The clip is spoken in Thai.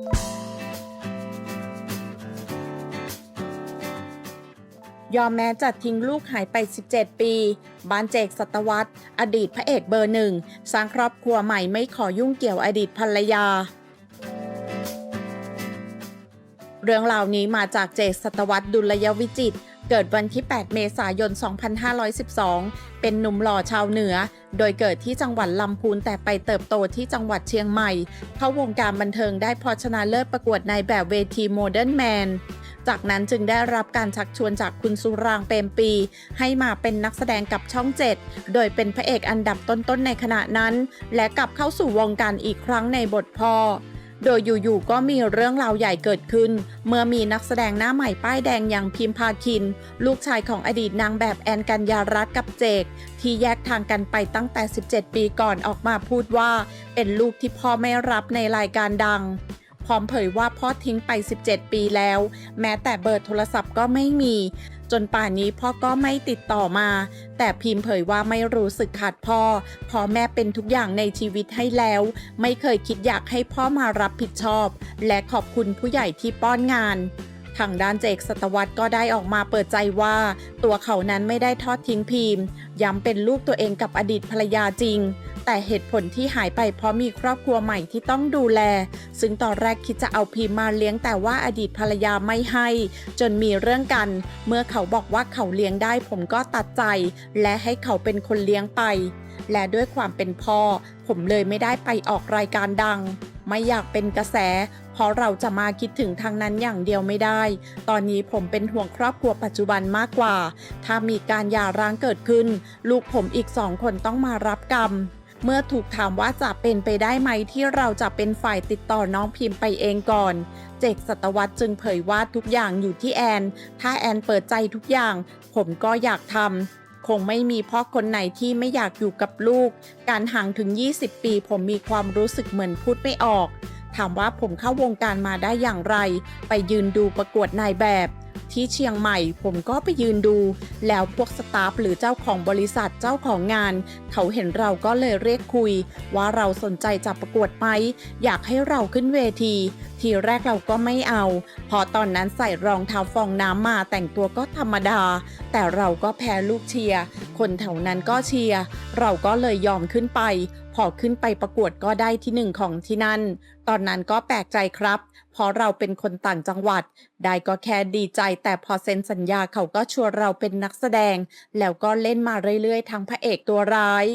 ยอมแม้จัดทิ้งลูกหายไป 17 ปี บานเจกสัตวัตอดีตพระเอกเบอร์หนึ่ง สร้างครอบครัวใหม่ไม่ขอยุ่งเกี่ยวอดีตภรรยา เรื่องราวนี้มาจากเจกสัตวัตดุลยวิจิตร เกิดวันที่ 8 เมษายน 2512 เป็นหนุ่มหล่อชาวเหนือ โดยเกิดที่จังหวัดลำพูนแต่ไปเติบโตที่จังหวัดเชียงใหม่ เข้าวงการบันเทิงได้พอชนะเลิศประกวดในแบบเวทีโมเดิร์นแมนจากนั้นจึงได้รับการชักชวนจากคุณสุรางเปรมปี ให้มาเป็นนักแสดงกับช่อง 7 โดยเป็นพระเอกอันดับต้นๆในขณะนั้น และกลับเข้าสู่วงการอีกครั้งในบทพ่อ โดยอยู่ๆก็มีเรื่องราวใหญ่เกิดขึ้น เมื่อมีนักแสดงหน้าใหม่ป้ายแดงอย่างพิมพาคิน ลูกชายของอดีตนางแบบแอนกัญญารัตน์กับเจก ที่แยกทางกันไปตั้งแต่ 17 ปีก่อนออกมาพูดว่า เป็นลูกที่พ่อไม่รับในรายการดังพร้อมเผยว่าพ่อทิ้งไป 17 ปีแล้ว แม้แต่เบอร์โทรศัพท์ก็ไม่มี จนป่านนี้พ่อก็ไม่ติดต่อมา แต่พิมพ์เผยว่าไม่รู้สึกขาดพ่อเพอแม่เป็นทุกอย่างในชีวิตให้แล้ว ไม่เคยคิดอยากให้พ่อมารับผิดชอบ และขอบคุณผู้ใหญ่ที่ป้อนงานทางด้านเจกสตวัตก็ได้ออกมาเปิดใจว่า ตัวเขานั้นไม่ได้ทอดทิ้งพิมพ์ ย้ำเป็นลูกตัวเองกับอดีตภรรยาจริง แต่เหตุผลที่หายไปเพราะมีครอบครัวใหม่ที่ต้องดูแล ซึ่งตอนแรกคิดจะเอาพิมมาเลี้ยงแต่ว่าอดีตภรรยาไม่ให้ จนมีเรื่องกัน เมื่อเขาบอกว่าเขาเลี้ยงได้ผมก็ตัดใจ และให้เขาเป็นคนเลี้ยงไป และด้วยความเป็นพ่อ ผมเลยไม่ได้ไปออกรายการดัง ไม่อยากเป็นกระแส เพราะเราจะมาคิดถึงทางนั้นอย่างเดียวไม่ได้ ตอนนี้ผมเป็นห่วงครอบครัวปัจจุบันมากกว่า ถ้ามีการหย่าร้างเกิดขึ้น ลูกผมอีกสองคนต้องมารับกรรม เมื่อถูกถามว่าจะเป็นไปได้ไหมที่เราจะเป็นฝ่ายติดต่อน้องพิมพ์ไปเองก่อน เจกสัตวัตจึงเผยว่าทุกอย่างอยู่ที่แอน ถ้าแอนเปิดใจทุกอย่าง ผมก็อยากทำคงไม่มีพ่อคนไหนที่ไม่อยากอยู่กับลูก การห่างถึง 20 ปี ผมมีความรู้สึกเหมือนพูดไม่ออก ถามว่าผมเข้าวงการมาได้อย่างไร ไปยืนดูประกวดนายแบบ ที่เชียงใหม่ผมก็ไปยืนดู แล้วพวกสตาฟหรือเจ้าของบริษัทเจ้าของงาน เขาเห็นเราก็เลยเรียกคุย ว่าเราสนใจจะประกวดไหมอยากให้เราขึ้นเวที ทีแรกเราก็ไม่เอาเพอตอนนั้นใส่รองเท้าฟองน้ำมาแต่งตัวก็ธรรมดา แต่เราก็แพ้ลูกเชียร์ คนแถวนั้นก็เชียร์ เราก็เลยยอมขึ้นไป พอขึ้นไปประกวดก็ได้ที่หนึ่งของที่นั่น ตอนนั้นก็แปลกใจครับ เพราะเราเป็นคนต่างจังหวัด ได้ก็แค่ดีใจ แต่พอเซ็นสัญญาเขาก็ชวนเราเป็นนักแสดง แล้วก็เล่นมาเรื่อยๆ ทั้งพระเอกตัวร้าย